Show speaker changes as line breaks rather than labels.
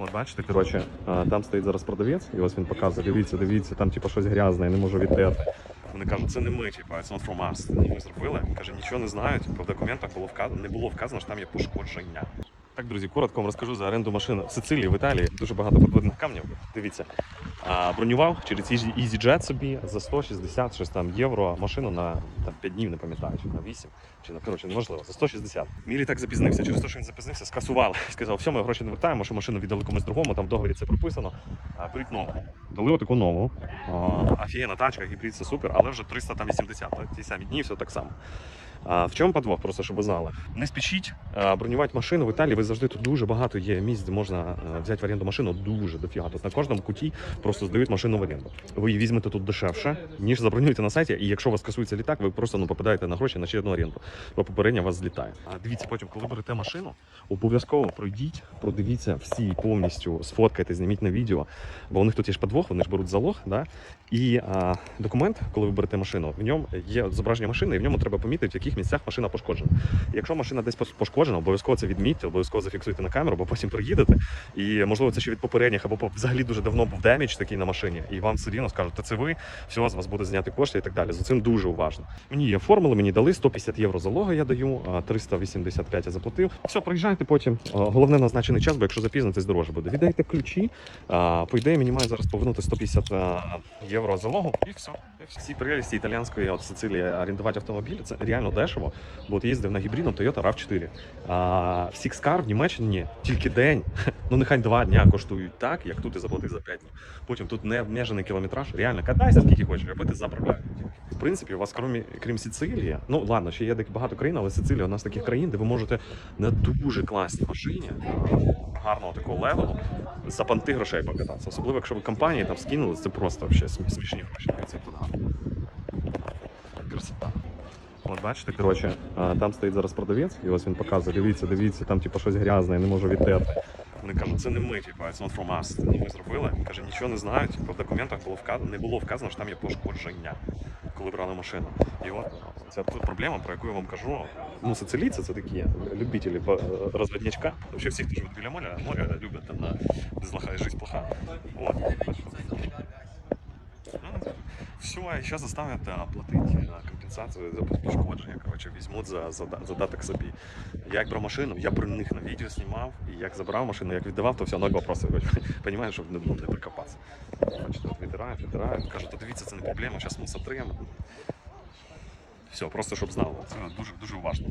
От бачите, коротше, там стоїть зараз продавець, і ось він показує, дивіться, дивіться, там типу щось грязне, я не можу відтерти. Вони кажуть, це не ми, типу, it's not from us. Не ми зробили. Він каже, нічого не знають. Типу, в документах було вказано, не було вказано, що там є пошкодження. Так, друзі, коротко вам розкажу за оренду машин в Сицилії, в Італії. Дуже багато подводних камнів. Дивіться, бронював через Easy- EasyJet собі за 160 щось там євро машину на там, 5 днів, не пам'ятаю, чи на 8, чи на коротше, неможливо, за 160. Мій літак запізнився. Через те, що він запізнився, скасували. Сказав, все, ми гроші не вертаємо, що машину віддали комусь другому, там в договорі це прописано. А, беріть нову. Дали отаку нову. Офігенна тачка, гібрид, це супер, але вже 380, так, ті самі дні, все так само. А, в чому подвох, просто щоб ви знали? Не спішіть бронювати машину в Італії. Ви завжди тут дуже багато є місць, де можна взяти в оренду машину. Дуже дофіга. Тут на кожному куті просто здають машину в оренду. Ви її візьмете тут дешевше, ніж забронюєте на сайті. І якщо у вас скасується літак, ви просто ну попадаєте на гроші на ще одну оренду. Бо попередня вас злітає. А дивіться, потім, коли берете машину, обов'язково пройдіть, продивіться всі повністю, сфоткайте, зніміть на відео. Бо у них тут є ж подвох, вони ж беруть залог, да? І а, документ, коли ви берете машину, в ньому є зображення машини, і в ньому треба помітити, в яких місцях машина пошкоджена. Якщо машина десь пошкоджена, обов'язково це відмітьте, обов'язково зафіксуйте на камеру, бо потім приїдете. І можливо це ще від попередніх, або взагалі дуже давно був демідж такий на машині, і вам все рівно скажуть, та це ви, все, з вас буде зняти кошти і так далі. За цим дуже уважно. Мені її оформили, мені дали 150 євро залога, я даю, 385 я заплатив. Все, приїжджайте потім. Головне назначений час, бо якщо запізнитесь, дорожче буде. Віддайте ключі. По ідеї, мені мають зараз повернути 150 євро залогу, і все. Всі прелісті італійської от Сицилії орендувати автомобіль це реально дешево. Бо от їздив на гібридному Toyota RAV4. А в Six в Німеччині тільки день, ну нехай два дня коштують так, як тут ти заплатив за 5 днів. Потім тут не обмежений кілометраж. Реально катайся скільки хочеш, аби ти заправляєш. В принципі, у вас крім, крім Сицилії, ну ладно, ще є багато країн, але Сицилія одна з таких країн, де ви можете на дуже класній машині гарного такого левелу за панти грошей покататися. Особливо, якщо ви компанії там скинули, це просто смі- смішні гроші. Це туди. От бачите, коротше, там стоїть зараз продавець, і ось він показує, дивіться, дивіться, там типу щось грязне, я не можу відтерти. Вони кажуть, це не ми, типу, it's not from us, це не ми зробили. Він каже, нічого не знають. Типу, в документах було вказано, не було вказано, що там є пошкодження, коли брали машину. І от ця проблема, про яку я вам кажу. Ну, сицилійці це такі любителі ба- Взагалі всі, хто живуть біля моря, моря люблять там на без лоха жизнь плоха. От. Все, і ще заставлять а, платити а, компенсацію за пошкодження. Коротше, візьмуть за, за, задаток собі. Як брав машину, я про них на відео знімав, і як забрав машину, як віддавав, то все, ноль вопросів. Понімаєш, щоб не, ну, не прикопатися. Бачите, от відбирають, відбирають, кажуть, то дивіться, це не проблема, зараз ми сотремо. Все, просто щоб знали. Це дуже дуже уважно.